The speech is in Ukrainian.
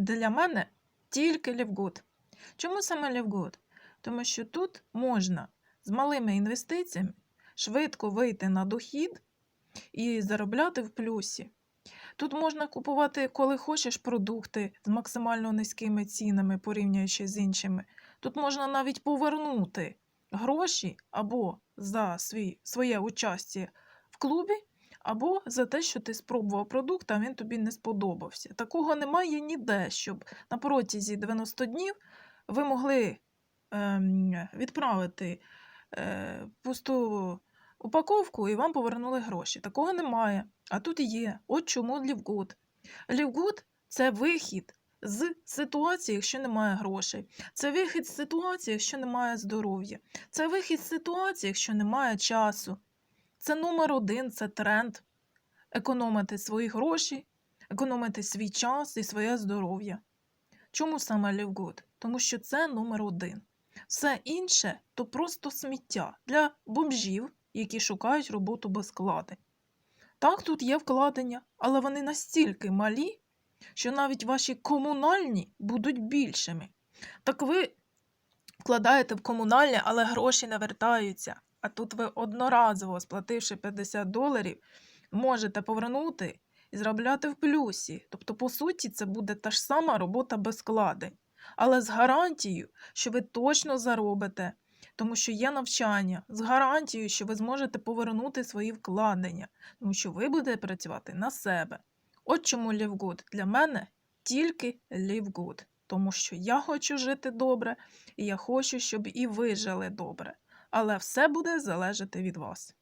для мене тільки Лівгуд. Чому саме Лівгуд? Тому що тут можна з малими інвестиціями швидко вийти на дохід і заробляти в плюсі. Тут можна купувати, коли хочеш, продукти з максимально низькими цінами, порівнюючи з іншими. Тут можна навіть повернути гроші або за свій, своє участі в клубі, або за те, що ти спробував продукт, а він тобі не сподобався. Такого немає ніде, щоб на протязі 90 днів ви могли ем, відправити е, пусту упаковку і вам повернули гроші. Такого немає. А тут є. От чому Лівгуд. Лівгуд це вихід з ситуації, якщо немає грошей. Це вихід з ситуації, якщо немає здоров'я. Це вихід з ситуації, якщо немає часу. Це номер один, це тренд. Економити свої гроші, економити свій час і своє здоров'я. Чому саме Лівгуд? Тому що це номер один. Все інше то просто сміття для бомжів, які шукають роботу без вкладень. Так, тут є вкладення, але вони настільки малі, що навіть ваші комунальні будуть більшими. Так ви вкладаєте в комунальне, але гроші не вертаються. А тут ви одноразово, сплативши 50 доларів, можете повернути і заробляти в плюсі. Тобто, по суті, це буде та ж сама робота без вкладень. Але з гарантією, що ви точно заробите, тому що є навчання, з гарантією, що ви зможете повернути свої вкладення, тому що ви будете працювати на себе. От чому Лівгуд для мене тільки Лівгуд, тому що я хочу жити добре, і я хочу, щоб і ви жили добре. Але все буде залежати від вас.